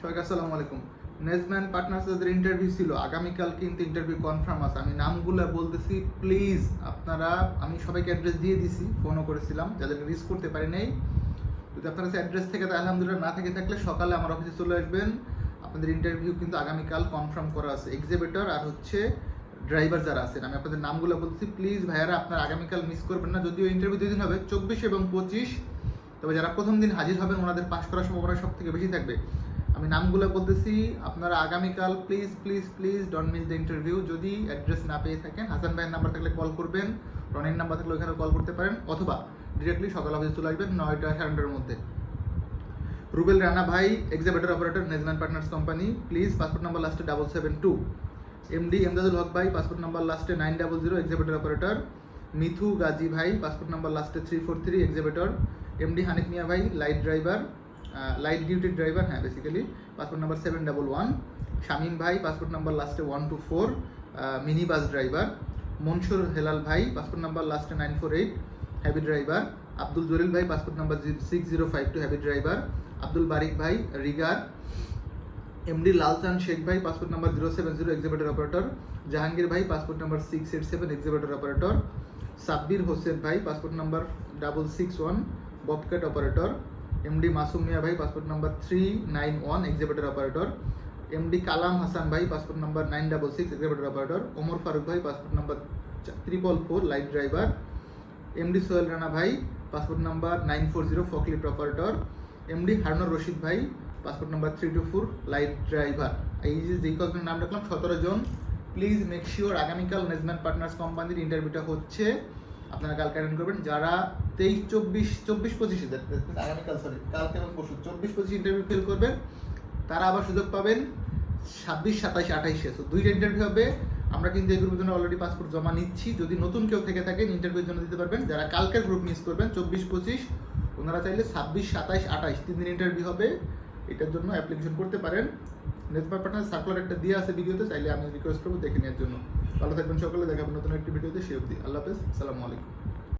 সবাইকে আসসালামু আলাইকুম। নেজম্যান পার্টনার্স যাদের ইন্টারভিউ ছিল, আগামীকাল কিন্তু ইন্টারভিউ কনফার্ম আছে। আমি নামগুলো বলতেছি প্লিজ আপনারা, আমি সবাইকে অ্যাড্রেস দিয়ে দিছি ফোনও করেছিলাম, যাদেরকে রিস্ক করতে পারি নাই। যদি আপনার কাছে অ্যাড্রেস থেকে, তাহলে আলহামদুলিল্লাহ না থেকে থাকলে সকালে আমার অফিসে চলে আসবেন। আপনাদের ইন্টারভিউ কিন্তু আগামীকাল কনফার্ম করা আছে। এক্সিবিটর আর হচ্ছে ড্রাইভার যারা আছেন, আমি আপনাদের নামগুলো বলছি প্লিজ ভাইয়ারা, আপনারা আগামীকাল মিস করবেন না। যদিও ইন্টারভিউ দুই দিন হবে, চব্বিশ এবং পঁচিশ, তবে যারা প্রথম দিন হাজির হবেন, ওনাদের পাশ করার সম্ভাবনা সব থেকে বেশি থাকবে। আমি নামগুলো বলতেছি, আপনারা আগামীকাল please please please don't miss the interview যদি অ্যাড্রেস না পেয়ে থাকেন, হাসান ভাইয়ের নাম্বার থাকলে কল করবেন, রনির নাম্বার থাকলে ওখানে কল করতে পারেন, অথবা ডিরেক্টলি সকাল অফিসে চলে আসবেন নয়টা সাড়ে নটার মধ্যে। রুবেল রানা ভাই excavator operator নেজম্যান partners company please passport number লাস্টে double seven two MD Emdadul Haque ভাই পাসপোর্ট নাম্বার লাস্টে nine double zero excavator operator Mithu Gazi ভাই পাসপোর্ট নাম্বার লাস্টে three four three excavator MD Hanif Mia ভাই light driver light duty driver হ্যাঁ basically passport number seven double one Shamim ভাই passport number লাস্টে one two four mini bus driver Monsur Helal ভাই passport number লাস্টে nine four eight heavy driver Abdul Jalil ভাই passport number six zero five two heavy driver Abdul Barik ভাই, rigger MD Lalchan Sheikh ভাই passport number zero seven zero excavator operator Jahangir ভাই passport number six eight seven excavator operator Sabbir Hossain ভাই passport number double six one bobcat operator MD Masum Mia ভাই passport number three nine one excavator operator MD Kalam Hasan ভাই passport number nine double six excavator operator Omar Faruk ভাই passport number triple four light driver MD Sohel Rana ভাই passport number nine four zero forklift operator MD Harunur Rashid ভাই passport number three two four light driver এই যে যেই কয়েকজন নাম রাখলাম, সতেরো জন। প্লিজ মেক শিওর আগামীকাল নেজম্যান পার্টনার্স কোম্পানির ইন্টারভিউটা হচ্ছে। আপনারা কালকে অ্যাটেন্ড করবেন। যারা তেইশ, চব্বিশ চব্বিশ পঁচিশে আগামীকাল সরি কালকে এবং পরশু, চব্বিশ পঁচিশ ইন্টারভিউ ফেল করবেন। তারা আবার সুযোগ পাবেন ছাব্বিশ সাতাশ আঠাইশে। তো দুইটা ইন্টারভিউ হবে। আমরা কিন্তু এই গ্রুপের জন্য অলরেডি পাসপোর্ট জমা নিচ্ছি। যদি নতুন কেউ থেকে থাকেন ইন্টারভিউর জন্য দিতে পারবেন। যারা কালকের গ্রুপ মিস করবেন, চব্বিশ, পঁচিশ, ওনারা চাইলে ছাব্বিশ সাতাশ আঠাশ তিন দিন ইন্টারভিউ হবে। এটার জন্য অ্যাপ্লিকেশন করতে পারেন। নেটওয়ার্ক পার্টনার সার্কুলার একটা দিয়ে আছে ভিডিওতে, চাইলে আমি রিকোয়েস্ট করব দেখে নেওয়ার জন্য। ভালো থাকবেন সকলে দেখাবেন নতুন একটি ভিডিওতে, সে অবধি আল্লাহ হাফেজ আসসালামু আলাইকুম।